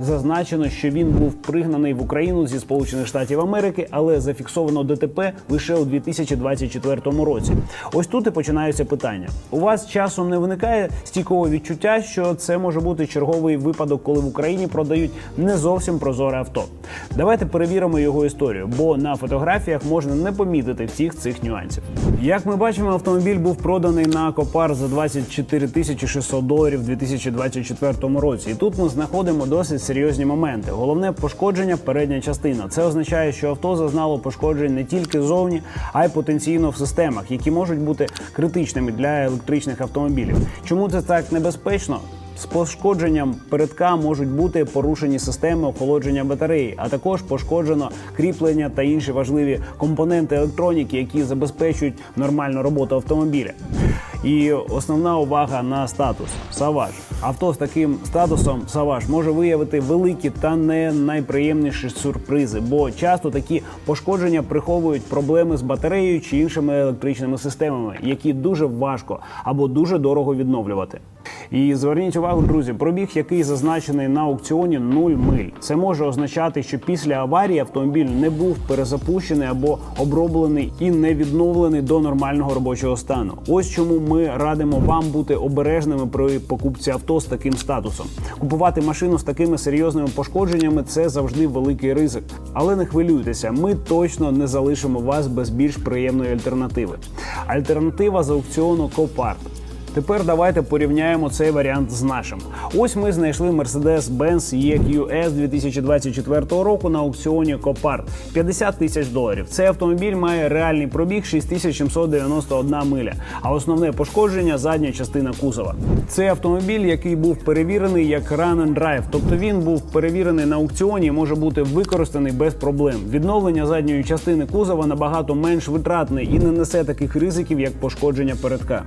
Зазначено, що він був пригнаний в Україну зі Сполучених Штатів Америки, але зафіксовано ДТП лише у 2024 році. Ось тут і починаються питання. У вас часом не виникає стійкого відчуття, що це може бути черговий випадок, коли в Україні продають не зовсім прозоре авто. Давайте перевіримо його історію, бо на фотографіях можна не помітити всіх цих нюансів. Як ми бачимо, автомобіль був проданий на Копар за 24 тисячі 600 доларів у 2024 році. І тут ми знаходимо досить серйозні моменти. Головне пошкодження передня частина. Це означає, що авто зазнало пошкоджень не тільки зовні, а й потенційно в системах, які можуть бути критичними для електричних автомобілів. Чому це так небезпечно? З пошкодженням передка можуть бути порушені системи охолодження батареї, а також пошкоджено кріплення та інші важливі компоненти електроніки, які забезпечують нормальну роботу автомобіля. І основна увага на статус Саваж. Авто з таким статусом Саваж може виявити великі та не найприємніші сюрпризи, бо часто такі пошкодження приховують проблеми з батареєю чи іншими електричними системами, які дуже важко або дуже дорого відновлювати. І зверніть увагу, друзі, пробіг, який зазначений на аукціоні 0 миль. Це може означати, що після аварії автомобіль не був перезапущений або оброблений і не відновлений до нормального робочого стану. Ось чому ми радимо вам бути обережними при покупці авто з таким статусом. Купувати машину з такими серйозними пошкодженнями це завжди великий ризик. Але не хвилюйтеся, ми точно не залишимо вас без більш приємної альтернативи. Альтернатива з аукціону Копарт. Тепер давайте порівняємо цей варіант з нашим. Ось ми знайшли Mercedes-Benz EQS 2024 року на аукціоні Copart 50 тисяч доларів. Цей автомобіль має реальний пробіг 6791 миля, а основне пошкодження задня частина кузова. Цей автомобіль, який був перевірений як Run and Drive, тобто він був перевірений на аукціоні, і може бути використаний без проблем. Відновлення задньої частини кузова набагато менш витратне і не несе таких ризиків, як пошкодження передка.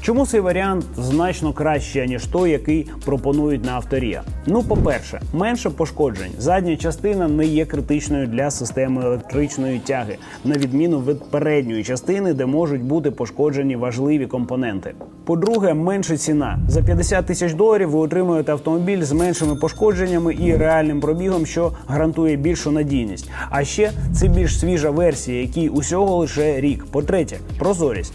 Чому цей варіант значно краще, ніж той, який пропонують на авторія? Ну, по-перше, менше пошкоджень. Задня частина не є критичною для системи електричної тяги, на відміну від передньої частини, де можуть бути пошкоджені важливі компоненти. По-друге, менша ціна за 50 тисяч доларів. Ви отримуєте автомобіль з меншими пошкодженнями і реальним пробігом, що гарантує більшу надійність. А ще це більш свіжа версія, якій усього лише рік. По-третє, прозорість.